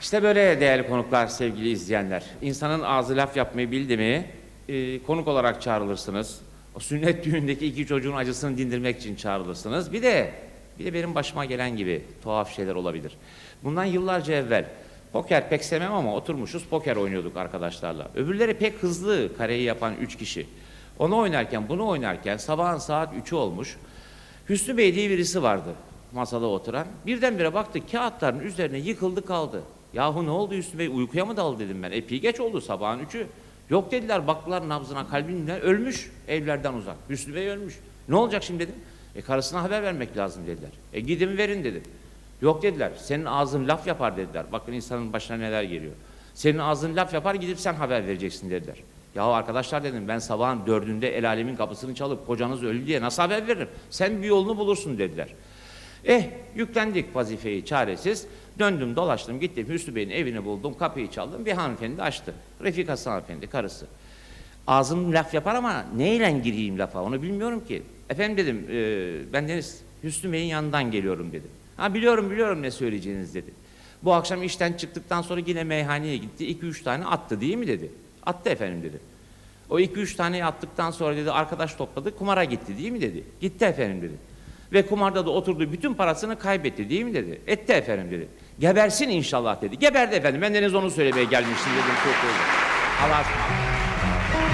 İşte böyle değerli konuklar, sevgili izleyenler. İnsanın ağzı laf yapmayı bildi mi, e, konuk olarak çağrılırsınız. O sünnet düğündeki iki çocuğun acısını dindirmek için çağrılırsınız. Bir de, bir de benim başıma gelen gibi tuhaf şeyler olabilir. Bundan yıllarca evvel, poker pek sevmem ama oturmuşuz poker oynuyorduk arkadaşlarla. Öbürleri pek hızlı kareyi yapan üç kişi. Onu oynarken, bunu oynarken sabahın saat 3'ü olmuş. Hüsnü Bey diye birisi vardı masada oturan. Birdenbire baktık kağıtların üzerine yıkıldı kaldı. Yahu ne oldu Hüsnü Bey uykuya mı daldı dedim ben. Epey geç oldu sabahın üçü. Yok dediler baktılar nabzına kalbinden ölmüş evlerden uzak. Hüsnü Bey ölmüş. Ne olacak şimdi dedim. E karısına haber vermek lazım dediler. E gidin verin dedim. Yok dediler senin ağzın laf yapar dediler. Bakın insanın başına neler geliyor. Senin ağzın laf yapar gidip sen haber vereceksin dediler. Yahu arkadaşlar dedim ben sabahın dördünde el alemin kapısını çalıp kocanız öldü diye nasıl haber veririm? Sen bir yolunu bulursun dediler. Eh yüklendik vazifeyi çaresiz. Döndüm dolaştım gittim Hüsnü Bey'in evini buldum kapıyı çaldım bir hanımefendi açtı. Refikası hanımefendi karısı. Ağzım laf yapar ama neyle gireyim lafa onu bilmiyorum ki. Efendim dedim e, ben Deniz Hüsnü Bey'in yanından geliyorum dedim. Ha biliyorum biliyorum ne söyleyeceğiniz dedi. Bu akşam işten çıktıktan sonra yine meyhaneye gitti. iki üç tane attı değil mi dedi. Attı efendim dedi. O iki üç taneyi attıktan sonra dedi arkadaş topladı kumara gitti değil mi dedi. Gitti efendim dedi. Ve kumarda da oturdu bütün parasını kaybetti değil mi dedi. Etti efendim dedi. Gebersin inşallah dedi. Geberdi efendim. Ben deniz onu söylemeye gelmiştim dedim. Çok oldu. Allah'a.